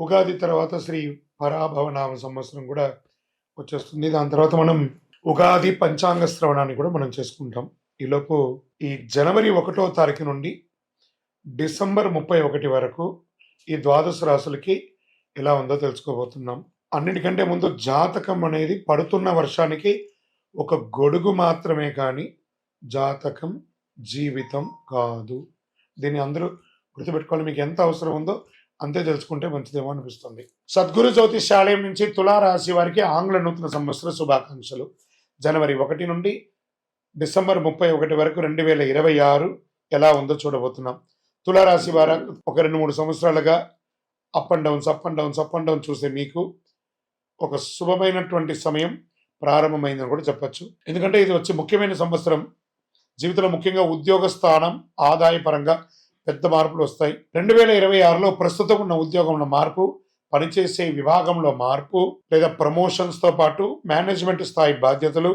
ఉగాది తర్వాత శ్రీ పరాభవనామ సంవత్సరం కూడా వచ్చేస్తుంది. దాని తర్వాత మనం ఉగాది పంచాంగ శ్రవణాన్ని కూడా మనం చేసుకుంటాం. ఈలోపు ఈ జనవరి ఒకటో తారీఖు నుండి డిసెంబర్ ముప్పై ఒకటి వరకు ఈ ద్వాదశ రాశులకి ఎలా ఉందో తెలుసుకోబోతున్నాం. అన్నిటికంటే ముందు జాతకం అనేది పడుతున్న వర్షానికి ఒక గొడుగు మాత్రమే కానీ జాతకం జీవితం కాదు. దీన్ని అందరూ గుర్తుపెట్టుకోవాలి. మీకు ఎంత అవసరం ఉందో అంతే తెలుసుకుంటే మంచిదేమో అనిపిస్తుంది. సద్గురు జ్యోతిష్యాలయం నుంచి తులారాశి వారికి ఆంగ్ల నూతన సంవత్సర శుభాకాంక్షలు. జనవరి ఒకటి నుండి డిసెంబర్ ముప్పై ఒకటి వరకు రెండు వేల ఇరవై ఆరు ఎలా ఉందో చూడబోతున్నాం. తులారాశి వారు ఒక రెండు మూడు సంవత్సరాలుగా up and downs up and downs up and down చూసే మీకు ఒక శుభమైనటువంటి సమయం ప్రారంభమైందని కూడా చెప్పొచ్చు. ఎందుకంటే ఇది వచ్చి ముఖ్యమైన సంవత్సరం. జీవితంలో ముఖ్యంగా ఉద్యోగ స్థానం ఆదాయపరంగా పెద్ద మార్పులు వస్తాయి. రెండు వేల ఇరవై ఆరులో ప్రస్తుతం ఉన్న ఉద్యోగంలో మార్పు పనిచేసే విభాగంలో మార్పు లేదా ప్రమోషన్స్తో పాటు మేనేజ్మెంట్ స్థాయి బాధ్యతలు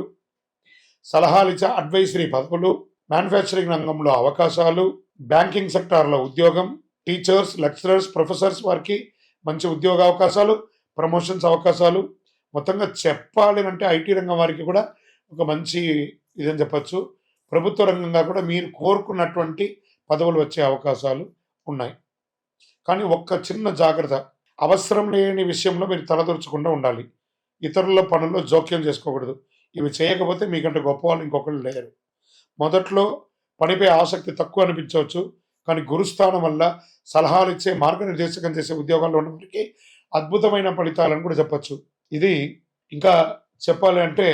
సలహాలు ఇచ్చే అడ్వైజరీ పదవులు మ్యానుఫ్యాక్చరింగ్ రంగంలో అవకాశాలు బ్యాంకింగ్ సెక్టార్లో ఉద్యోగం టీచర్స్ లెక్చరర్స్ ప్రొఫెసర్స్ వారికి మంచి ఉద్యోగ అవకాశాలు ప్రమోషన్స్ అవకాశాలు. మొత్తంగా చెప్పాలి అంటే ఐటీ రంగం వారికి కూడా ఒక మంచి ఇదని చెప్పచ్చు. ప్రభుత్వ రంగంగా కూడా మీరు కోరుకున్నటువంటి పదవులు వచ్చే అవకాశాలు ఉన్నాయి. కానీ ఒక్క చిన్న జాగ్రత్త అవసరం లేని విషయంలో మీరు తలదొరచకుండా ఉండాలి. ఇతరుల పనుల్లో జోక్యం చేసుకోకూడదు. ఇవి చేయకపోతే మీకంటే గొప్ప వాళ్ళు ఇంకొకరు లేరు. మొదట్లో పనిపై ఆసక్తి తక్కువ అనిపించవచ్చు. కానీ గురుస్థానం వల్ల సలహాలు ఇచ్చే మార్గనిర్దేశకం చేసే ఉద్యోగాల్లో ఉన్నప్పటికీ అద్భుతమైన ఫలితాలను కూడా చెప్పచ్చు. ఇది ఇంకా చెప్పాలి అంటే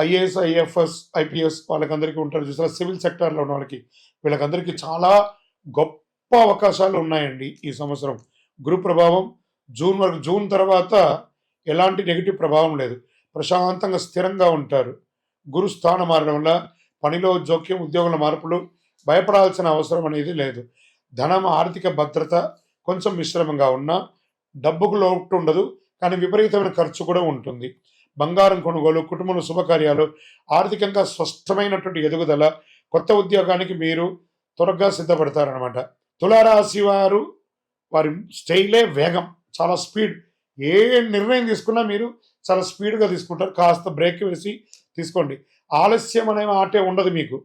ఐఏఎస్ ఐఎఫ్ఎస్ ఐపీఎస్ వాళ్ళకందరికీ ఉంటారు. చూసారా? సివిల్ సెక్టార్లో ఉన్న వాళ్ళకి. వీళ్ళకందరికీ చాలా గొప్ప అవకాశాలు ఉన్నాయండి ఈ సంవత్సరం. గురు ప్రభావం జూన్ వరకు జూన్ తర్వాత ఎలాంటి నెగిటివ్ ప్రభావం లేదు. ప్రశాంతంగా స్థిరంగా ఉంటారు. గురు స్థానం మారడం వల్ల పనిలో జోక్యం ఉద్యోగుల మార్పులు భయపడాల్సిన అవసరం అనేది లేదు. ధనం ఆర్థిక భద్రత కొంచెం మిశ్రమంగా ఉన్నా డబ్బుకు లోటు ఉండదు. కానీ విపరీతమైన ఖర్చు కూడా ఉంటుంది. బంగారం కొనుగోలు కుటుంబంలో శుభకార్యాలు ఆర్థికంగా స్పష్టమైనటువంటి ఎదుగుదల కొత్త ఉద్యోగానికి మీరు త్వరగా సిద్ధపడతారనమాట తులారాశి వారు వారి స్టైలే వేగం చాలా స్పీడ్. ఏ నిర్ణయం తీసుకున్నా మీరు చాలా స్పీడ్గా తీసుకుంటారు. కాస్త బ్రేక్ వేసి తీసుకోండి. ఆలస్యం అనే ఆటే ఉండదు మీకు.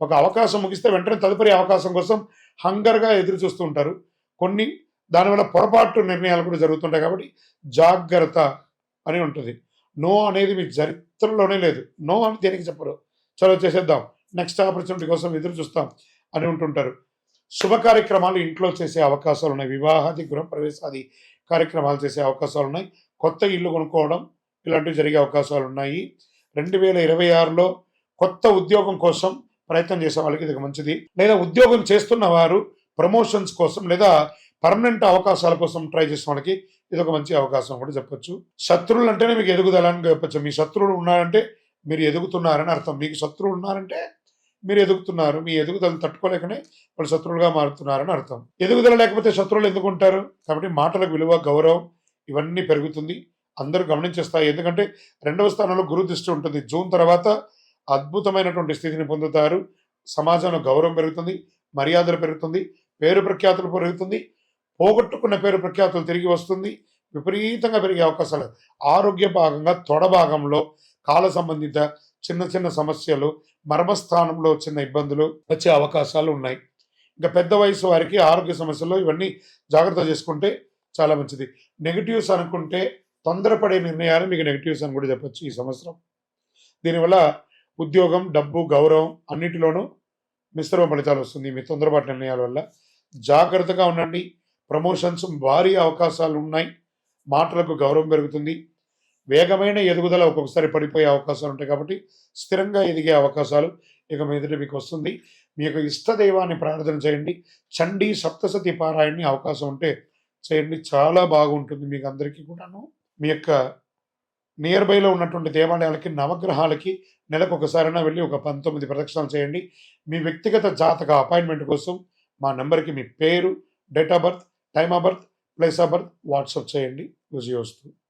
ఒక అవకాశం ముగిస్తే వెంటనే తదుపరి అవకాశం కోసం హంగర్గా ఎదురు చూస్తూ ఉంటారు. కొన్ని దానివల్ల పొరపాటు నిర్ణయాలు కూడా జరుగుతుంటాయి కాబట్టి జాగ్రత్త అని ఉంటుంది. నో అనేది మీ చరిత్రలోనే లేదు. నో అని దేనికి చెప్పరు? చలో చేసేద్దాం. నెక్స్ట్ ఆపర్చునిటీ కోసం ఎదురు చూస్తాం అని ఉంటుంటారు. శుభ కార్యక్రమాలు ఇంట్లో చేసే అవకాశాలు ఉన్నాయి. వివాహాది గృహప్రవేశాది కార్యక్రమాలు చేసే అవకాశాలు ఉన్నాయి. కొత్త ఇల్లు కొనుక్కోవడం ఇలాంటివి జరిగే అవకాశాలు ఉన్నాయి. రెండు వేల ఇరవై ఆరులో కొత్త ఉద్యోగం కోసం ప్రయత్నం చేసే వాళ్ళకి ఇది మంచిది. లేదా ఉద్యోగం చేస్తున్న వారు ప్రమోషన్స్ కోసం లేదా పర్మనెంట్ అవకాశాల కోసం ట్రై చేసే వాళ్ళకి ఇది ఒక మంచి అవకాశం కూడా చెప్పొచ్చు. శత్రువులు అంటేనే మీకు ఎదుగుదల అని చెప్పచ్చు. మీ శత్రువులు ఉన్నారంటే మీరు ఎదుగుతున్నారని అర్థం. మీకు శత్రువులు ఉన్నారంటే మీరు ఎదుగుతున్నారు. మీ ఎదుగుదలను తట్టుకోలేకనే వాళ్ళు శత్రువులుగా మారుతున్నారని అర్థం. ఎదుగుదల లేకపోతే శత్రువులు ఎందుకు ఉంటారు? కాబట్టి మాటలకు విలువ గౌరవం ఇవన్నీ పెరుగుతుంది. అందరూ గమనించేస్తాయి ఎందుకంటే రెండవ స్థానంలో గురు దృష్టి ఉంటుంది. జూన్ తర్వాత అద్భుతమైనటువంటి స్థితిని పొందుతారు. సమాజంలో గౌరవం పెరుగుతుంది. మర్యాదలు పెరుగుతుంది. పేరు ప్రఖ్యాతులు పెరుగుతుంది. పోగొట్టుకున్న పేరు ప్రఖ్యాతులు తిరిగి వస్తుంది. విపరీతంగా పెరిగే అవకాశాలు. ఆరోగ్య భాగంగా తొడ భాగంలో కాల సంబంధిత చిన్న చిన్న సమస్యలు మర్మస్థానంలో చిన్న ఇబ్బందులు వచ్చే అవకాశాలు ఉన్నాయి. ఇంకా పెద్ద వయసు వారికి ఆరోగ్య సమస్యలు ఇవన్నీ జాగ్రత్త చేసుకుంటే చాలా మంచిది. నెగిటివ్స్ అనుకుంటే తొందరపడే నిర్ణయాలు మీకు నెగిటివ్స్ అని కూడా చెప్పచ్చు ఈ సంవత్సరం. దీనివల్ల ఉద్యోగం డబ్బు గౌరవం అన్నిటిలోనూ మిశ్రమ ఫలితాలు వస్తుంది మీ తొందరపాటు నిర్ణయాల వల్ల. జాగ్రత్తగా ఉండండి. ప్రమోషన్స్ భారీ అవకాశాలు ఉన్నాయి మాటలకు గౌరవం పెరుగుతుంది. వేగమైన ఎదుగుదల ఒక్కొక్కసారి పడిపోయే అవకాశాలు ఉంటాయి కాబట్టి స్థిరంగా ఎదిగే అవకాశాలు ఇక మీదట మీకు వస్తుంది. మీ యొక్క ఇష్ట దైవాన్ని ప్రార్థన చేయండి. చండీ సప్తసతి పారాయణని అవకాశం ఉంటే చేయండి. చాలా బాగుంటుంది మీకు అందరికీ కూడాను. మీ యొక్క నియర్ బైలో ఉన్నటువంటి దేవాలయాలకి నవగ్రహాలకి నెలకు ఒకసారైనా వెళ్ళి ఒక పంతొమ్మిది ప్రదక్షిణాలు చేయండి. మీ వ్యక్తిగత జాతక అపాయింట్మెంట్ కోసం మా నెంబర్కి మీ పేరు date of birth time of birth place of birth WhatsApp చేయండి. విజయోస్తు